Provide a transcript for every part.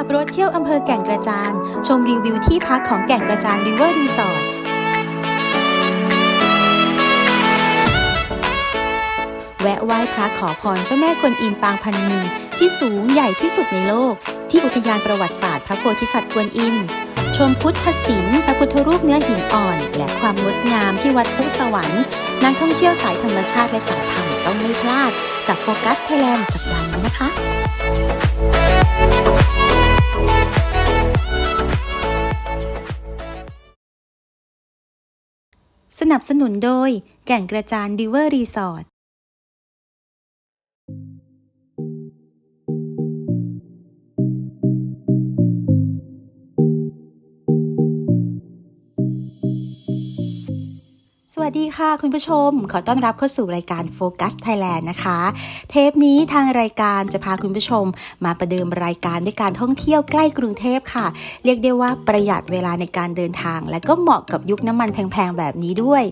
ขับรถเที่ยวอำเภอแก่งกระจาน ชมรีวิวที่พักของแก่งกระจานริเวอร์รีสอร์ทแวะไหว้พระขอพรเจ้าแม่กวนอิมปางพันมีที่สูงใหญ่ที่สุดในโลก ที่อุทยานประวัติศาสตร์พระโพธิสัตว์กวนอิมชมพุทธศิลป์พระพุทธรูปเนื้อหินอ่อน และความงดงามที่วัดพุสวรรค์นักท่องเที่ยวสายธรรมชาติและสายธรรมต้องไม่พลาด กับโฟกัสไทยแลนด์สัปดาห์นี้นะคะ สนับสนุนโดยแก่งกระจานริเวอร์รีสอร์ท วัสดีค่ะคุณผู้ชม ขอต้อนรับเข้าสู่รายการ Focus Thailand นะคะ เทปนี้ทางรายการจะพาคุณผู้ชม มาประเดิมรายการด้วยการท่องเที่ยวใกล้กรุงเทพค่ะ เรียกได้ว่าประหยัดเวลาในการเดินทาง และก็เหมาะกับยุคน้ำมันแพงๆแบบนี้ด้วย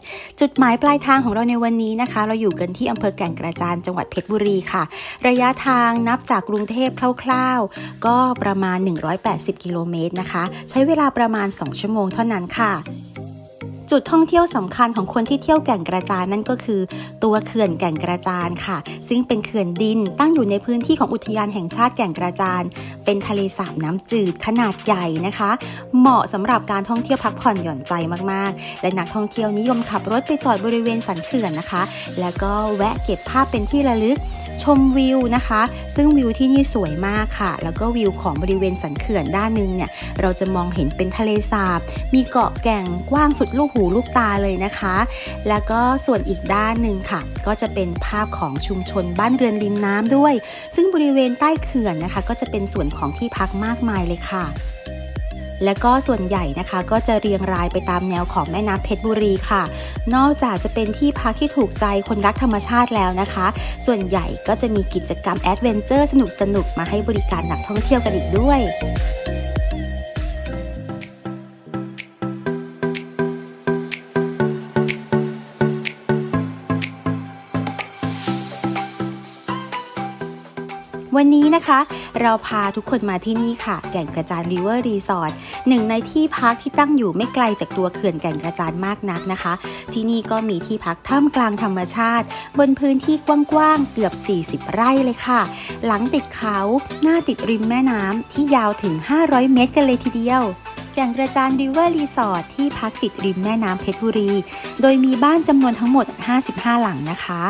จุดหมายปลายทางของเราในวันนี้นะคะ เราอยู่กันที่อำเภอแก่งกระจานจังหวัดเพชรบุรีค่ะ ระยะทางนับจากกรุงเทพคร่าวๆ ก็ประมาณ 180 กิโลเมตรนะคะ ใช้เวลาประมาณ 2 ชั่วโมงเท่านั้นค่ะ จุดท่องเที่ยวสำคัญของคนที่เที่ยวแก่งกระจานนั่นก็คือ ตัวเขื่อนแก่งกระจานค่ะ ซึ่งเป็นเขื่อนดินตั้งอยู่ในพื้นที่ของอุทยานแห่งชาติแก่งกระจาน เป็นทะเลสาบน้ำจืดขนาดใหญ่นะคะ เหมาะสำหรับการท่องเที่ยวพักผ่อนหย่อนใจมากๆ และนักท่องเที่ยวนิยมขับรถไปจอดบริเวณสันเขื่อนนะคะ แล้วก็แวะเก็บภาพเป็นที่ระลึก ชมวิวนะคะ ซึ่งวิวที่นี่สวยมากค่ะ แล้วก็วิวของบริเวณสันเขื่อนด้านหนึงเนี่ยเราจะมองเห็นเป็นทะเลสาบ มีเกาะแก่งกว้างสุดลูกหูลูกตาเลยนะคะ แล้วก็ส่วนอีกด้านหนึ่งค่ะ ก็จะเป็นภาพของชุมชนบ้านเรือนริมน้ำด้วย ซึ่งบริเวณใต้เขื่อนนะคะ ก็จะเป็นส่วนของที่พักมากมายเลยค่ะ และก็ส่วนใหญ่นะคะก็จะเรียงรายไปตามแนวของแม่น้ำเพชรบุรีค่ะ นอกจากจะเป็นที่พักที่ถูกใจคนรักธรรมชาติแล้วนะคะ ส่วนใหญ่ก็จะมีกิจกรรมแอดเวนเจอร์สนุกๆ มาให้บริการนักท่องเที่ยวกันอีกด้วย วันนี้นะคะ เราพาทุกคนมาที่นี่ค่ะ แก่งกระจานริเวอร์รีสอร์ทหนึ่งในที่พักที่ตั้งอยู่ไม่ไกลจากตัวเขื่อนแก่งกระจานมากนักนะคะ ที่นี่ก็มีที่พักท่ามกลางธรรมชาติ บนพื้นที่กว้างๆเกือบ 40 ไร่เลยค่ะ หลังติดเขาหน้าติดริมแม่น้ำที่ยาวถึง 500 เมตรกันเลยทีเดียวแก่งกระจานริเวอร์รีสอร์ทที่พักติดริมแม่น้ำเพชรบุรี โดยมีบ้านจำนวนทั้งหมด 55 หลังนะคะ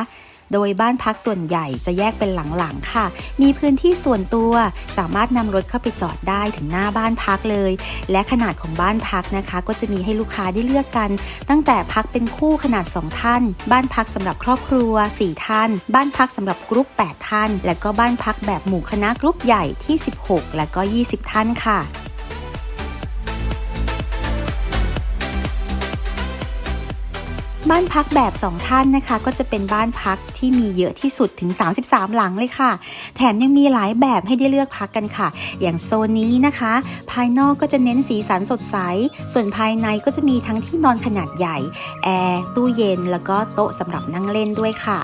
โดยบ้านพักส่วนใหญ่จะแยกเป็นหลังๆค่ะ มีพื้นที่ส่วนตัว สามารถนำรถเข้าไปจอดได้ถึงหน้าบ้านพักเลย และขนาดของบ้านพักนะคะ ก็จะมีให้ลูกค้าได้เลือกกัน ตั้งแต่พักเป็นคู่ขนาด 2 ท่าน บ้านพักสำหรับครอบครัว 4 ท่าน บ้านพักสำหรับกรุ๊ป 8 ท่าน และก็บ้านพักแบบหมู่คณะกรุ๊ปใหญ่ที่ 16 และก็ 20 ท่านค่ะ บ้านพักแบบ 2 ท่านนะคะ ก็จะเป็นบ้านพักที่มีเยอะที่สุดถึง 33 หลังเลยค่ะ แถมยังมีหลายแบบให้ได้เลือกพักกันค่ะ อย่างโซนนี้นะคะ ภายนอกก็จะเน้นสีสันสดใส ส่วนภายในก็จะมีทั้งที่นอนขนาดใหญ่ แอร์ ตู้เย็น แล้วก็โต๊ะสำหรับนั่งเล่นด้วยค่ะ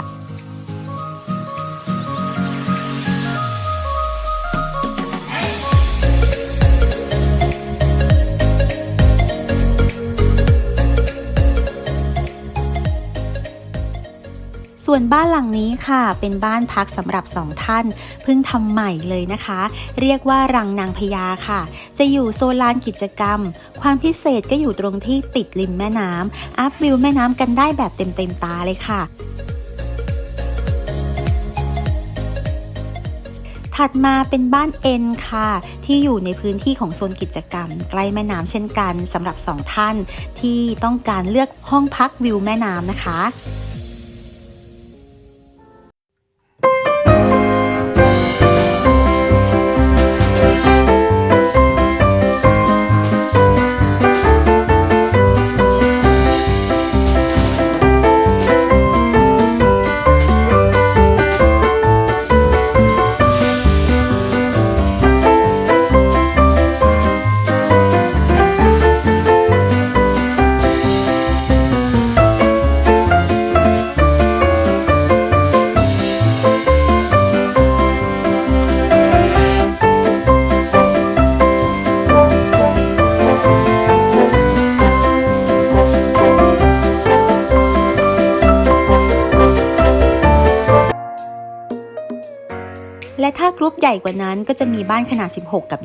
ส่วนบ้านหลังนี้ค่ะ เป็นบ้านพักสำหรับสองท่านเพิ่งทำใหม่เลยนะคะ เรียกว่ารังนางพญาค่ะ จะอยู่โซนลานกิจกรรม ความพิเศษก็อยู่ตรงที่ติดริมแม่น้ำอัพวิวแม่น้ำกันได้แบบเต็มๆตาเลยค่ะถัดมาเป็นบ้านเอ็นค่ะ ที่อยู่ในพื้นที่ของโซนกิจกรรม ใกล้แม่น้ำเช่นกันสำหรับสองท่าน ที่ต้องการเลือกห้องพักวิวแม่น้ำนะคะ ญ่กว่านั้นก็จะมีบ้านขนาด 16 กับ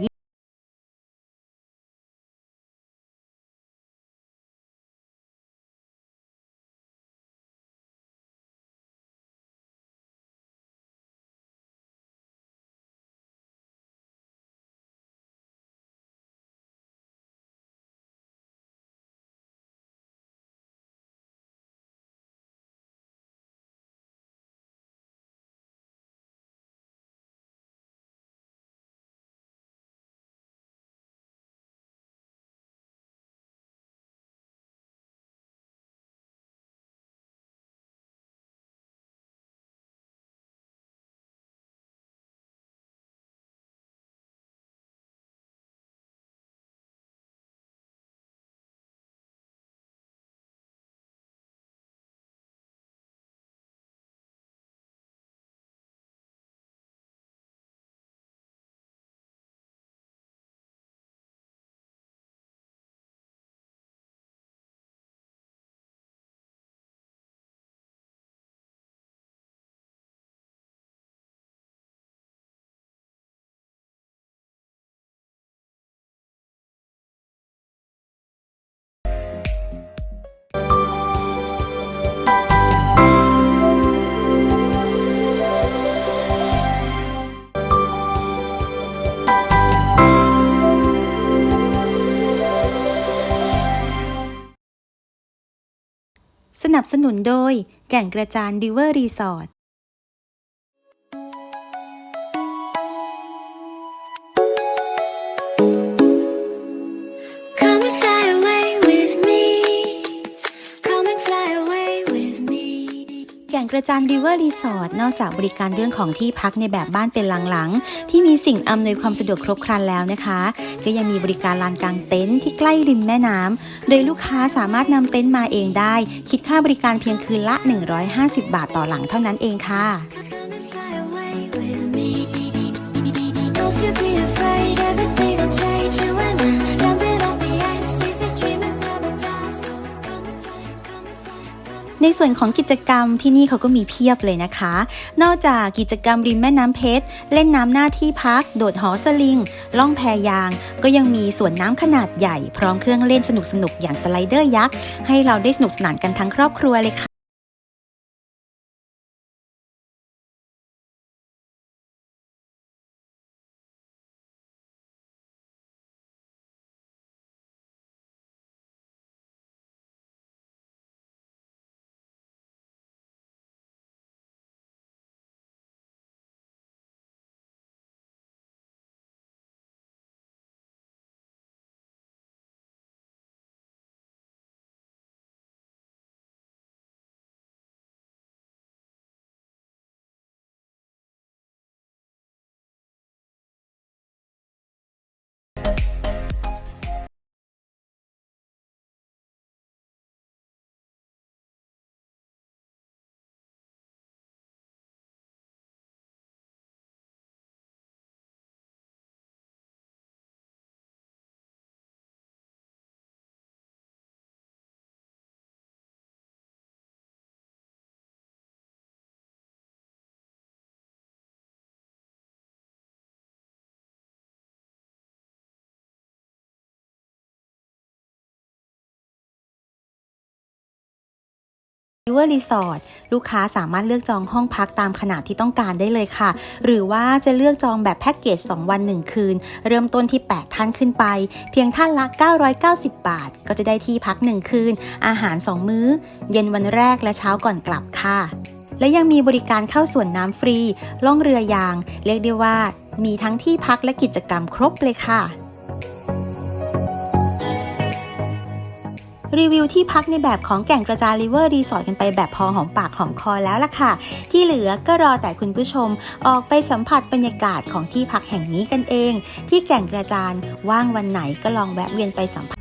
นับสนุนโดยแก่งกระจานริเวอร์รีสอร์ท ก่งกระจานริเวอร์รีสอร์ทนอกจากบริการเรื่องของที่พักในแบบบ้านเป็นหลังๆ ที่มีสิ่งอำนวยความสะดวกครบครันแล้วนะคะ ก็ยังมีบริการลานกลางเต็นท์ที่ใกล้ริมแม่น้ำโดยลูกค้าสามารถนำเต็นท์มาเองได้ คิดค่าบริการเพียงคืนละ 150 บาทต่อหลังเท่านั้นเองค่ะ Don't you be afraid, everything will ในส่วนของกิจกรรมที่นี่เขาก็มีเพียบเลยนะคะ นอกจากกิจกรรมริมแม่น้ำเพชร เล่นน้ำหน้าที่พัก โดดหอสลิง ล่องแพยาง ก็ยังมีสวนน้ำขนาดใหญ่ พร้อมเครื่องเล่นสนุกๆอย่างสไลเดอร์ยักษ์ ให้เราได้สนุกสนานกันทั้งครอบครัวเลยค่ะ วอร์รีสอร์ทลูกค้าสามารถเลือกจองห้องพักตามขนาดที่ต้องการได้เลยค่ะ หรือว่าจะเลือกจองแบบแพ็กเกจ 2 วัน 1 คืน เริ่มต้นที่ 8 ท่านขึ้นไป เพียงท่านละ 990 บาท ก็จะได้ที่พัก 1 คืน อาหาร 2 มื้อ เย็นวันแรกและเช้าก่อนกลับค่ะ และยังมีบริการเข้าสวนน้ำฟรี ล่องเรือยาง เรียกได้ว่า มีทั้งที่พักและกิจกรรมครบเลยค่ะ รีวิวที่พักในแบบของแก่งกระจานริเวอร์รีสอร์ทกันไปแบบพอหอมปากหอมคอแล้วล่ะค่ะ ที่เหลือก็รอแต่คุณผู้ชมออกไปสัมผัสบรรยากาศของที่พักแห่งนี้กันเอง ที่แก่งกระจานว่างวันไหนก็ลองแวะเวียนไปสัมผัส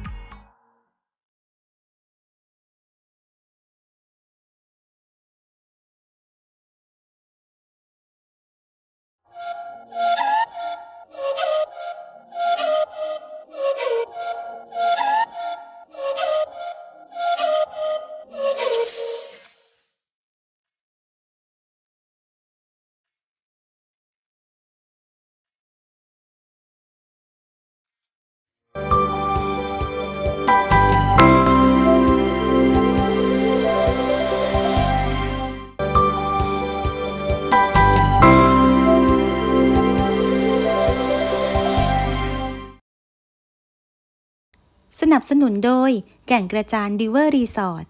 นับสนุนโดยแก่งกระจานริเวอร์รีสอร์ท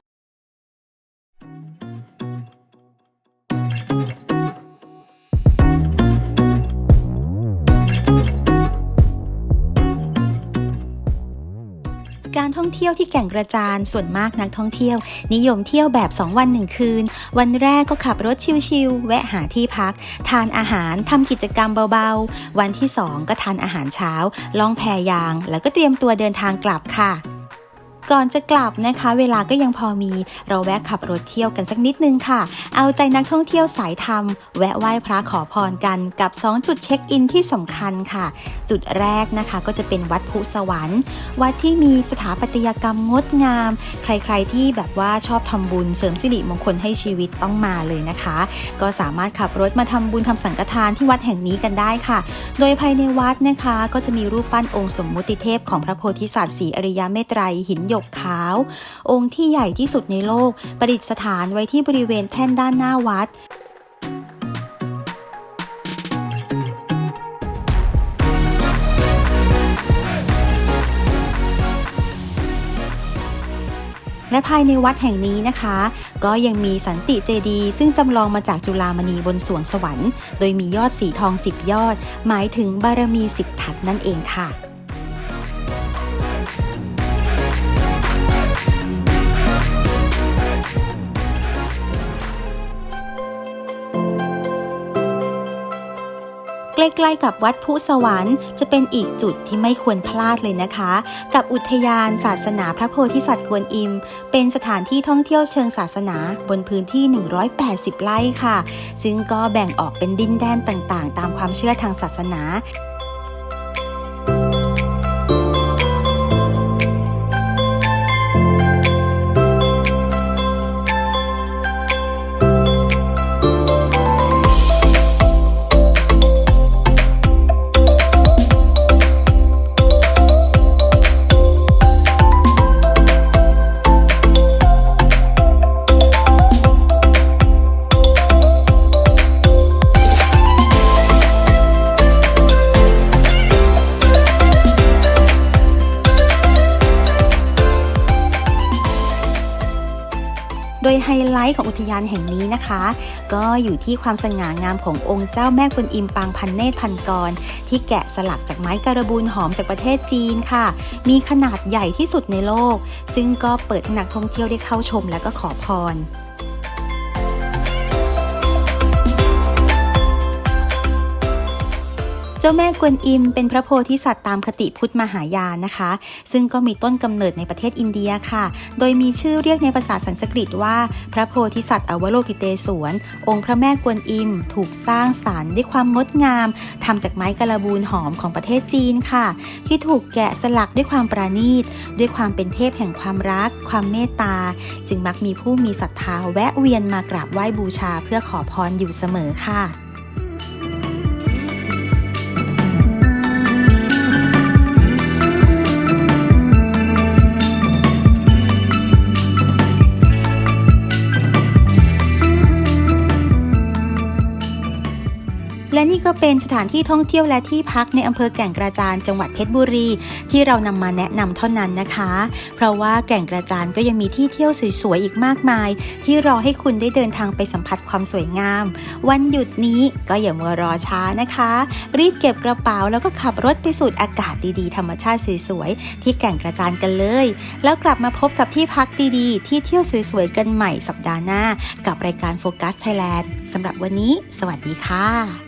ท่องเที่ยวที่แก่งกระจานส่วนมากนักท่องเที่ยว นิยมเที่ยวแบบ 2 วัน 1 คืน วันแรกก็ขับรถชิลๆแวะหาที่พัก ทานอาหารทำกิจกรรมเบาๆ วันที่ 2 ก็ทานอาหารเช้า ล่องแพยาง แล้วก็เตรียมตัวเดินทางกลับค่ะ ก่อนจะกลับนะคะ เวลาก็ยังพอมี เราแวะขับรถเที่ยวกันสักนิดนึงค่ะ เอาใจนักท่องเที่ยวสายธรรม แวะไหว้พระขอพรกันกับ 2 จุดเช็คอินที่สำคัญค่ะ จุดแรกนะคะก็จะเป็นวัดพุสวรรค์ วัดที่มีสถาปัตยกรรมงดงาม ใครๆที่แบบว่าชอบทำบุญเสริมสิริมงคลให้ชีวิตต้องมาเลยนะคะ ก็สามารถขับรถมาทำบุญทำสังฆทานที่วัดแห่งนี้กันได้ค่ะ โดยภายในวัดนะคะ ก็จะมีรูปปั้นองค์สมมุติเทพของพระโพธิสัตว์สีอริยเมตไตรหินหยกขาว องค์ที่ใหญ่ที่สุดในโลก ประดิษฐานไว้ที่บริเวณแท่นด้านหน้าวัดและภายในวัดแห่งนี้นะคะ ก็ยังมีสันติเจดีย์ซึ่งจำลองมาจากจุฬามณีบนสวงสวรรค์ โดยมียอดสีทอง 10 ยอด หมายถึงบารมี 10ทัดนั่นเองค่ะ กล้ๆกับวัดพุสวรรค์จะเป็นอีกจุดที่ไม่ควรพลาดเลยนะคะ กับอุทยานศาสนาพระโพธิสัตว์กวนอิม เป็นสถานที่ท่องเที่ยวเชิงศาสนาบนพื้นที่ 180 ไร่ค่ะ ซึ่งก็แบ่งออกเป็นดินแดนต่างๆ ตามความเชื่อทางศาสนา ท์ของอุทยานแห่งนี้นะคะ ก็อยู่ที่ความสง่างามขององค์เจ้าแม่กุนอิมปางพันเนตรพันกร ที่แกะสลักจากไม้การบูนหอมจากประเทศจีนค่ะ มีขนาดใหญ่ที่สุดในโลก ซึ่งก็เปิดให้นักท่องเที่ยวได้เข้าชมและก็ขอพร จ้าแม่กวนอิมเป็นพระโพธิสัตว์ตามคติพุทธมหายานนะคะ ซึ่งก็มีต้นกำเนิดในประเทศอินเดียค่ะ โดยมีชื่อเรียกในภาษาสันสกฤตว่า พระโพธิสัตว์อวโลกิเตศวรองค์พระแม่กวนอิม ถูกสร้างสารรค์ด้วยความงดงามทำจากไม้กระบูนหอมของประเทศจีนค่ะ ที่ถูกแกะสลักด้วยความปราณีต ด้วยความเป็นเทพแห่งความรัก ความเมตตา จึงมักมีผู้มีศรัทธาแวะเวียนมากราบไหว้บูชาเพื่อขอพรอยู่เสมอค่ะ เป็นสถานที่ท่องเที่ยวและที่พักในอำเภอแก่งกระจานจังหวัดเพชรบุรี ที่เรานำมาแนะนำเท่านั้นนะคะ เพราะว่าแก่งกระจานก็ยังมีที่เที่ยวสวยๆอีกมากมาย ที่รอให้คุณได้เดินทางไปสัมผัสความสวยงาม วันหยุดนี้ก็อย่ามัวรอช้านะคะ รีบเก็บกระเป๋าแล้วก็ขับรถไปสูดอากาศดีๆ ธรรมชาติสวยๆที่แก่งกระจานกันเลย แล้วกลับมาพบกับที่พักดีๆ ที่เที่ยวสวยๆกันใหม่สัปดาห์หน้า กับรายการโฟกัสไทยแลนด์สำหรับวันนี้ สวัสดีค่ะ